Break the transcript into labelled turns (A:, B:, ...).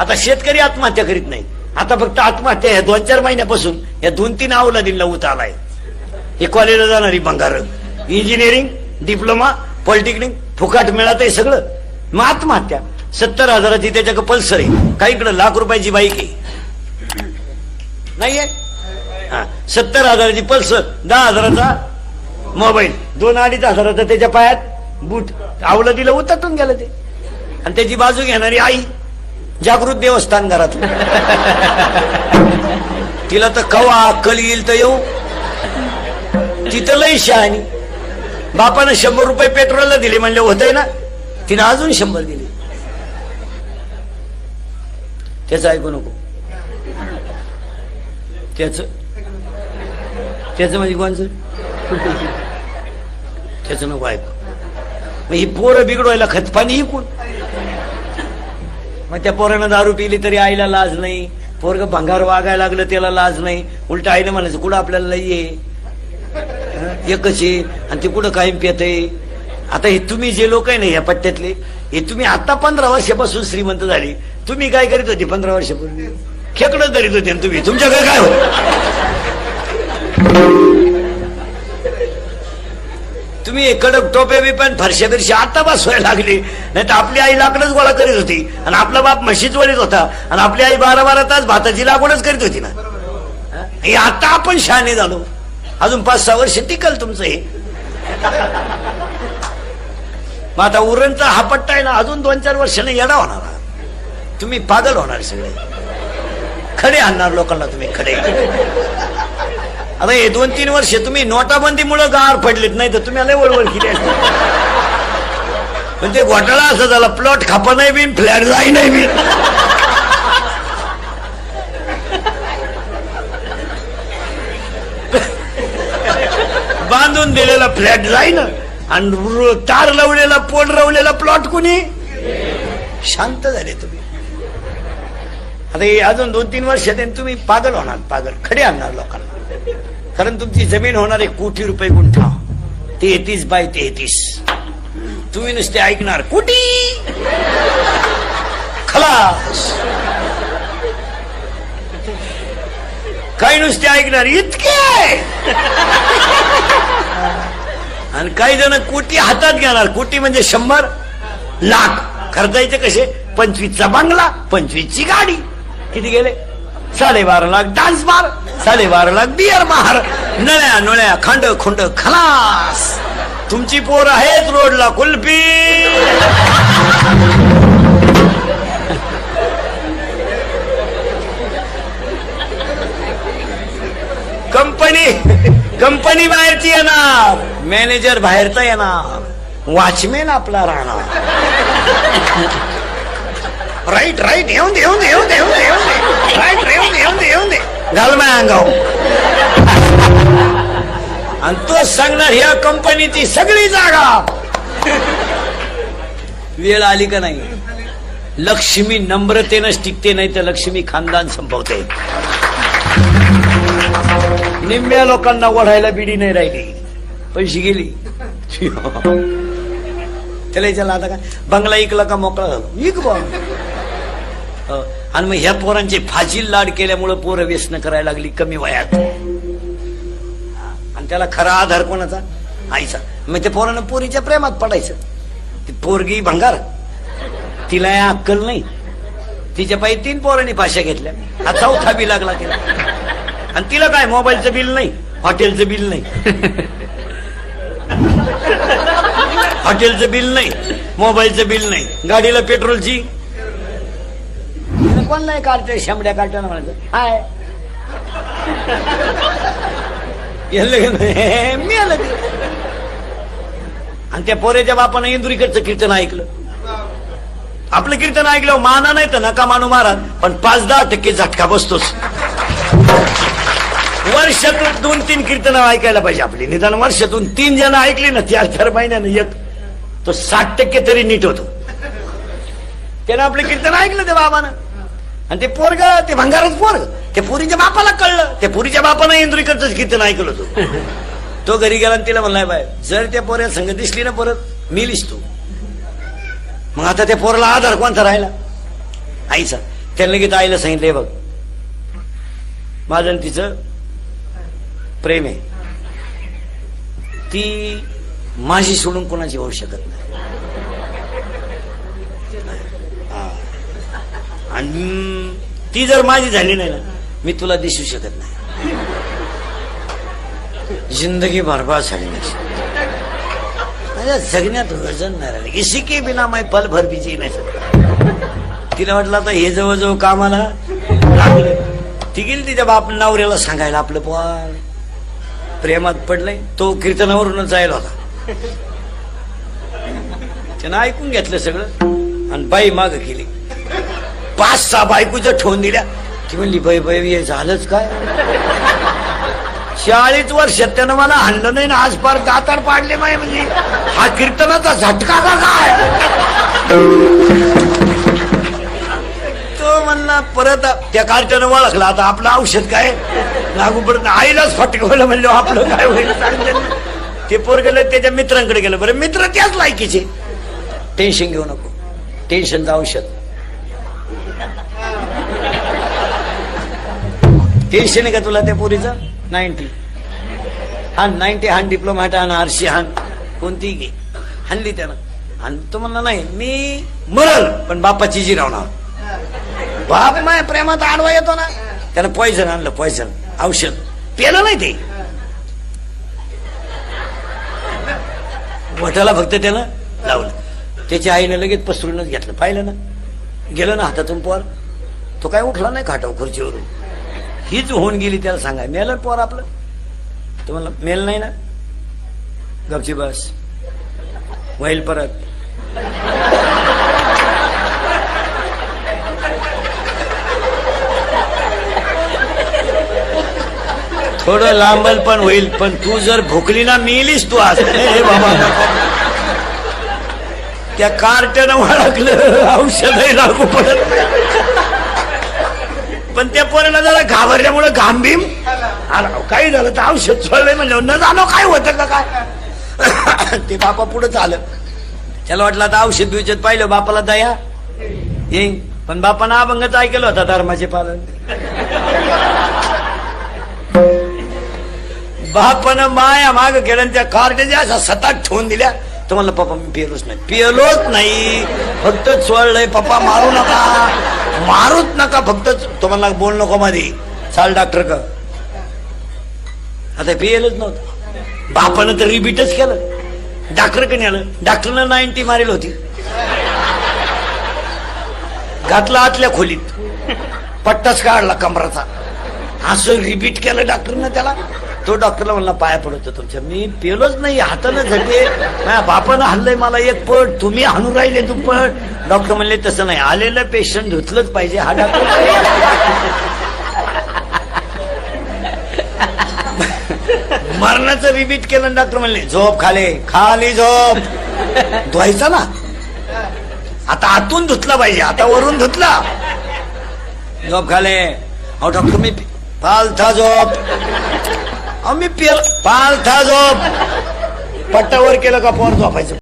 A: आता शेतकरी आत्महत्या करीत नाही आता फक्त आत्महत्या या दोन चार महिन्यापासून या दोन तीन अवलादींना उत आलाय. हे कॉलेजला जाणारी भंगार. इंजिनिअरिंग डिप्लोमा पॉलिटेक्निक फुकाट मिळत आहे सगळं. मग आत्महत्या. सत्तर हजाराची त्याच्याकडे पल्सर आहे. काहीकडे लाख रुपयाची बाईक आहे. नाहीये? हा. सत्तर हजाराची पल्सर दहा हजाराचा मोबाईल दोन अडीच हजाराचा त्याच्या पायात बूट अवलादीला उतटून गेलं ते. आणि त्याची बाजू घेणारी आई. जागृत देवस्थान घरात. तिला तर कवा अक्कल येईल तर येऊ. तिथं लई शहाणी. बापानं शंभर रुपये पेट्रोलला दिले म्हणले होतंय ना? तिनं अजून शंभर दिले. त्याचं ऐकू नको. त्याच त्याच म्हणजे कोणचं? त्याचं नको ऐकू. मग ही पोरं बिघडवायला खतपाणी कोण? मग त्या पोरानं दारू पिली तरी आईला लाज नाही. पोरग भंगार वागायला लागलं त्याला लाज नाही. उलट आईनं म्हणायचं कुठं आपल्याला लई आहे? एकच आहे आणि ते कुठं कायम पेत आता हे तुम्ही जे लोक आहे ना या पट्ट्यातले हे तुम्ही आता पंधरा वर्षापासून श्रीमंत झाले. तुम्ही काय करीत होते पंधरा वर्षापूर्वी? खेकडं करीत होते तुम्ही. तुमच्याकडे काय होत तुम्ही कडक टोपे बिपन फरशे बिरशा आता बसवायला लागली. नाही तर आपली आई लाकडच गोळा करीत होती. आणि आपला बाप म्हशीच वळीत होता. आणि आपली आई बारा बारा तास भाताची लागवडच करीत होती ना. हे आता आपण शहाणे झालो. अजून पाच सहा वर्ष टिकल तुमचं हे. मग आता उरणचा हा पट्टा आहे ना अजून दोन चार वर्षाने येडा होणार. तुम्ही पागल होणार सगळे. खडे आणणार लोकांना तुम्ही खडे. आता हे दोन तीन वर्ष तुम्ही नोटाबंदीमुळे गार पडलेत नाही तर तुम्ही आले वळवळ केली असते. म्हणजे घोटाळा असं झाला प्लॉट खापा नाही बिन फ्लॅट जाई नाही बिन. बांधून दिलेला फ्लॅट जाईन आणि तार लावलेला पोल रवलेला प्लॉट कुणी? शांत झाले तुम्ही. आता हे अजून दोन तीन वर्ष तुम्ही पागल होणार पागल खडे आणणार लोकांना. कारण तुमची जमीन होणार आहे कोटी रुपये गुंठा. तेहतीस बाय तेहतीस. तुम्ही नुसते ऐकणार कोटी? खलास. काही नुसते ऐकणार इतके. आणि काही जण कोटी हातात घेणार कोटी म्हणजे शंभर लाख. खर्चायचे कसे? पंचवीसचा बंगला पंचवीसची गाडी. किती गेले? साडेबारा लाख डान्स बार साडेबारा लाख बियर मार नळ्या नळ्या खांड खुंड खलास. तुमची पोर आहेत रोडला कुल्फी. कंपनी कंपनी बाहेरची येणार. मॅनेजर बाहेरचा येणार. वॉचमॅन आपला राहणार. राईट राईट येऊन दे येऊन दे येऊन दे येऊन दे येऊन दे राईट येऊन दे येऊन दे येऊन दे घाल माय अंगाव आणि तो सांगणार ह्या कंपनीची सगळी जागा. वेळ आली का नाही? लक्ष्मी नम्रतेनं टिकते नाही तर लक्ष्मी खानदान संपवते. निम्म्या लोकांना ओढायला बिडी नाही राहिली. पैसे गेली. त्याला विचारलं आता काय? बंगला इकला का मोकळा? झाला इक बा. आणि मग ह्या पोरांचे फाजील लाड केल्यामुळं पोरं व्यसन करायला लागली कमी वयात. आणि त्याला खरा आधार कोणाचा? आईचा. मग त्या पोरानं पोरीच्या प्रेमात पडायचं. ती पोरगी भंगार. तिला या अक्कल नाही. तिच्या पायी तीन पोरांनी भाषा घेतल्या. हा चौथा बी लागला तिला. आणि तिला काय मोबाईलचं बिल नाही? हॉटेलचं बिल नाही? हॉटेलचं बिल नाही? मोबाईलचं बिल नाही? गाडीला पेट्रोलची कोण नाही काढते शांबड्या काढताना म्हणायचं. हाय. नाही? मी आलं आणि त्या पोरेच्या बापानं इंदुरीकडचं कीर्तन ऐकलं. आपलं कीर्तन ऐकलं माना नाही तर नका मानू महाराज पण पाच दहा टक्के झटका बसतोच. वर्षातून दोन तीन कीर्तन ऐकायला पाहिजे आपली. निदान वर्षातून तीन जण ऐकली ना चार चार महिन्यानं एक. तो साठ टक्के तरी नीट होतो. त्यानं आपलं कीर्तन ऐकलं ते बाबानं. आणि ते पोरग ते भंगारच पोरग. ते पुरीच्या बापाला कळलं. त्या पुरीच्या बापानं इंद्रिकडचं कीर्तन ऐकलं होतं तो. घरी गेला आणि तिला म्हणलाय बाय जर त्या पोऱ्या संग दिसली ना परत मी लिसतो मग आता त्या पोराला आधार कोणता राहिला? आईचा. त्यांना लगेच आईला सांगितलंय बघ माझं तिचं प्रेम आहे. ती माझी सोडून कोणाची होऊ शकत नाही. आणि ती जर माझी झाली नाही ना मी तुला दिसू शकत नाही. जिंदगी बर्बाद झाली नाही माझ्या जगण्यात वजन नाही राहिलं. इसी के बिना माय पल भर भी नाही सकता तिला म्हटलं आता हे जवळजवळ कामाला लागलं. ती गेली तिच्या बाप नवऱ्याला सांगायला आपलं पण प्रेमात पडलंय. तो कीर्तनावरूनच जायला होता. त्यानं ऐकून घेतलं सगळं आणि बाई माग केली पाच सहा बायकोच्या ठेवून दिल्या ती म्हणली बाई बाई हे झालंच काय? चाळीस वर्षात त्यानं मला हाणलं नाही ना आज फार दातार पाडले माय म्हणजे. हा कीर्तनाचा झटका का काय? तो म्हणला परत त्या कार्ट्यानं ओळखला. आता आपलं औषध काय? लागू पडत आईलाच फटकवलं म्हणलं आपलं काय होईल? ते पोर गेलं त्याच्या मित्रांकडे गेलं. बरं मित्र त्याच लायकीचे. टेन्शन घेऊ नको. टेन्शनचं औषध. टेन्शन आहे का तुला त्या पोरीचं? नाईन्टी. हा नाईन्टी हान डिप्लोमा हान आरशी हान. कोणती घे. हाणली त्यानं आणि तो म्हणला नाही मी मरल पण बापाची जी राहणार बाप माय प्रेमात आडवा येतो ना त्यानं पॉयझन आणलं पॉयझन औषध. पेलं नाही ते. वटाला फक्त त्यानं लावलं. त्याच्या आईने लगेच पसरूनच घेतलं. पाहिलं ना? गेलं ना हातातून पोर. तो काय उठला नाही खाटाव खुर्चीवरून? हीच होऊन गेली त्याला सांगाय मेलं पोर आपलं. तुम्हाला मेल नाही ना? गपची बस. होईल परत. थोडं लांबल पण होईल पण तू जर भोकली ना मिलीस तू आज. हे बाबा. त्या कार्ट्यानं ओळखलं. औषधही लागू पडत नाही. पण त्या पोराला जरा घाबरल्यामुळे घामबीम आला काही झालं तर औषध सोडलंय म्हणलं. न जाणं काय होतं का काय? ते बापा पुढे आलं त्याला वाटलं आता औषध बिवषध पाहिलं बापाला दया. येईन. पण बापानं अभंगच ऐकलं होता धर्माचे पालन. बापानं माया माग केलं त्या कार्ट्याच्या अशा सतात ठेवून दिल्या. तर म्हणलं पप्पा मी पिलोच नाही. पिलोच नाही. फक्त चोळलंय पप्पा मारू नका. मारूच नका फक्त. तुम्हाला बोल नको मध्ये चाल डॉक्टर का आता पियलच नव्हतं. बापानं तर रिपीटच केलं. डॉक्टरकडे आलं डॉक्टरनं नाईन्टी मारेल होती. घातला आतल्या खोलीत. पट्टाच काढला कमराचा. असं रिपीट केलं डॉक्टरनं त्याला. तो डॉक्टरला म्हणला पाया पडतो तुमच्या. मी पेलोच नाही हातानं झटे माझ्या बापानं हल्लंय मला एक पट तुम्ही हाणू राहिले तू पट डॉक्टर म्हणले तसं नाही आलेलं पेशंट धुतलंच पाहिजे हा डॉक्टर. मरणाचं रिपीट केलं डॉक्टर म्हणले झोप खाले खाली झोप. धुवायचा ना. आता आतून धुतला पाहिजे आता वरून धुतला. झोप खाले. अहो डॉक्टर मी फालता झोप. आम्ही मी पेल पालथा झोप. पट्टावर केलं का पोर झोपायचं?